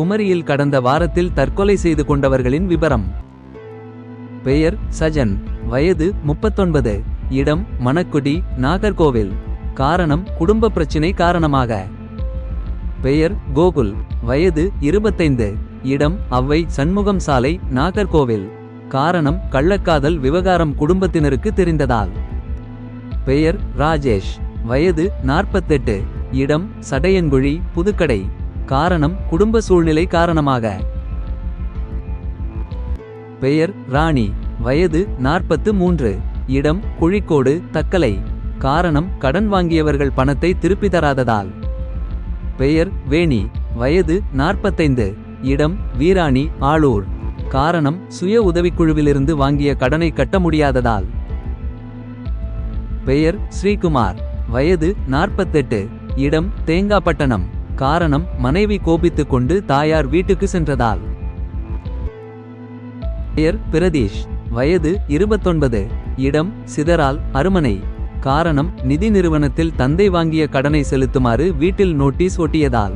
குமரியில் கடந்த வாரத்தில் தற்கொலை செய்து கொண்டவர்களின் விபரம். பெயர் சஜன் வயது முப்பத்தொன்பது இடம் மணக்குடி நாகர்கோவில். காரணம் குடும்ப பிரச்சினை காரணமாக. பெயர் கோகுல் வயது இருபத்தைந்து இடம் அவ்வை சண்முகம் சாலை நாகர்கோவில். காரணம் கள்ளக்காதல் விவகாரம் குடும்பத்தினருக்கு தெரிந்ததால். பெயர் ராஜேஷ் வயது நாற்பத்தெட்டு இடம் சடையன்குழி புதுக்கடை. காரணம் குடும்ப சூழ்நிலை காரணமாக. பெயர் ராணி வயது நாற்பத்து மூன்று. இடம் குழிக்கோடு தக்கலை. காரணம் கடன் வாங்கியவர்கள் பணத்தை திருப்பி தராததால். பெயர் வேணி வயது நாற்பத்தைந்து. இடம் வீராணி ஆளூர். காரணம் சுய உதவிக்குழுவிலிருந்து வாங்கிய கடனை கட்ட முடியாததால். பெயர் ஸ்ரீகுமார் வயது நாற்பத்தெட்டு. இடம் தேங்காப்பட்டணம். காரணம் மனைவி கோபித்துக் கொண்டு தாயார் வீட்டுக்கு சென்றதால். பெயர் பிரதீஷ் வயது இருபத்தொன்பது இடம் சிதறால் அருமனை. காரணம் நிதி நிறுவனத்தில் தந்தை வாங்கிய கடனை செலுத்துமாறு வீட்டில் நோட்டீஸ் ஒட்டியதால்.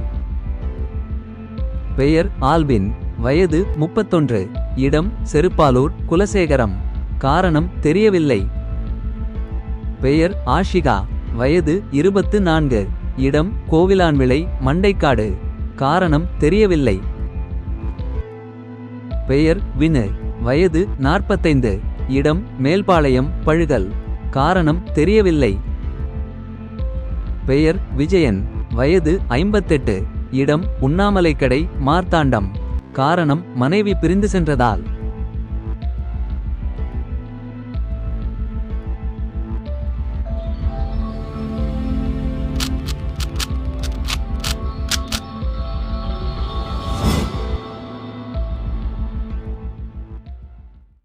பெயர் ஆல்பின் வயது முப்பத்தொன்று இடம் செருப்பாலூர் குலசேகரம். காரணம் தெரியவில்லை. பெயர் ஆஷிகா வயது இருபத்து நான்கு இடம் கோவிலான்விளை மண்டைக்காடு. காரணம் தெரியவில்லை. பெயர் வினு வயது நாற்பத்தைந்து. இடம் மேல்பாளையம் பழுகல். காரணம் தெரியவில்லை. பெயர் விஜயன் வயது ஐம்பத்தெட்டு. இடம் உண்ணாமலைக்கடை மார்த்தாண்டம். காரணம் மனைவி பிரிந்து சென்றதால்.